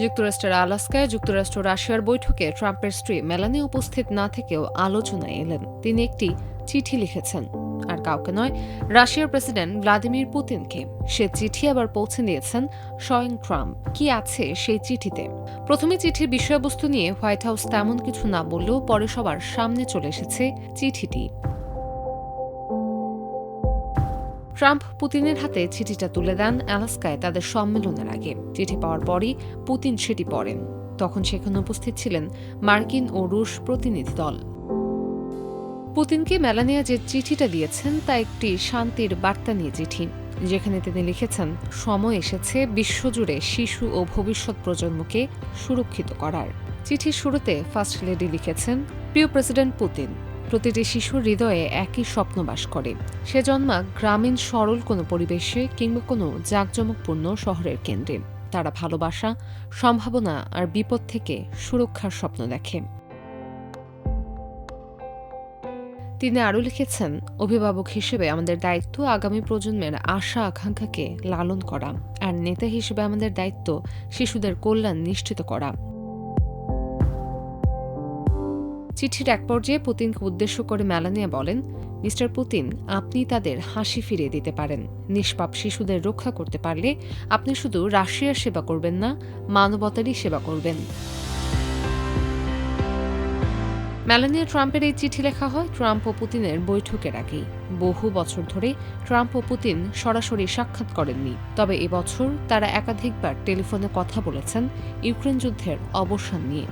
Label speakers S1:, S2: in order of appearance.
S1: যুক্তরাষ্ট্রের আলাস্কায় যুক্তরাষ্ট্র রাশিয়ার বৈঠকে ট্রাম্পের স্ত্রী মেলানি উপস্থিত না থেকেও আলোচনায় এলেন। তিনি একটি চিঠি লিখেছেন। আর কাউকে নয়, রাশিয়ার প্রেসিডেন্ট ভ্লাদিমির পুতিনকে। সে চিঠি আবার পৌঁছে দিয়েছেন স্বয়ং ট্রাম্প। কি আছে সেই চিঠিতে? প্রথমে চিঠির বিষয়বস্তু নিয়ে হোয়াইট হাউস তেমন কিছু না বললেও পরে সবার সামনে চলে এসেছে চিঠিটি। ট্রাম্প পুতিনের হাতে চিঠিটা তুলে দেন অ্যালাস্কায় তাদের সম্মেলনের আগে। চিঠি পাওয়ার পরই পুতিন সেটি পড়েন। তখন সেখানে উপস্থিত ছিলেন মার্কিন ও রুশ প্রতিনিধি দল। পুতিনকে মেলানিয়া যে চিঠিটা দিয়েছেন, তা একটি শান্তির বার্তা নিয়ে চিঠি, যেখানে তিনি লিখেছেন, সময় এসেছে বিশ্বজুড়ে শিশু ও ভবিষ্যৎ প্রজন্মকে সুরক্ষিত করার। চিঠির শুরুতে ফার্স্ট লেডি লিখেছেন, প্রিয় প্রেসিডেন্ট পুতিন প্রতিটি শিশুর হৃদয়ে একই স্বপ্ন বাস করে। সে জন্মা গ্রামীণ সরল কোনো পরিবেশে কিংবা কোনো জাঁকজমকপূর্ণ শহরের কেন্দ্রে। তারা ভালোবাসা, সম্ভাবনা আর বিপদ থেকে সুরক্ষার স্বপ্ন দেখে। তিনি আরও লিখেছেন, অভিভাবক হিসেবে আমাদের দায়িত্ব আগামী প্রজন্মের আশা আকাঙ্ক্ষাকে লালন করা, আর নেতা হিসেবে আমাদের দায়িত্ব শিশুদের কল্যাণ নিশ্চিত করা। চিঠির এক পর্যায়ে পুতিনকে উদ্দেশ্য করে মেলানিয়া বলেন, মিস্টার পুতিন, আপনি তাদের হাসি ফিরিয়ে দিতে পারেন। নিষ্পাপ শিশুদের রক্ষা করতে পারলে আপনি শুধু রাশিয়ার সেবা করবেন না, মানবতারই সেবা করবেন। মেলানিয়া ট্রাম্পের এই চিঠি লেখা হয় ট্রাম্প ও পুতিনের বৈঠকের আগেই। বহু বছর ধরে ট্রাম্প ও পুতিন সরাসরি সাক্ষাৎ করেননি। তবে এবছর তারা একাধিকবার টেলিফোনে কথা বলেছেন ইউক্রেন যুদ্ধের অবসান নিয়ে।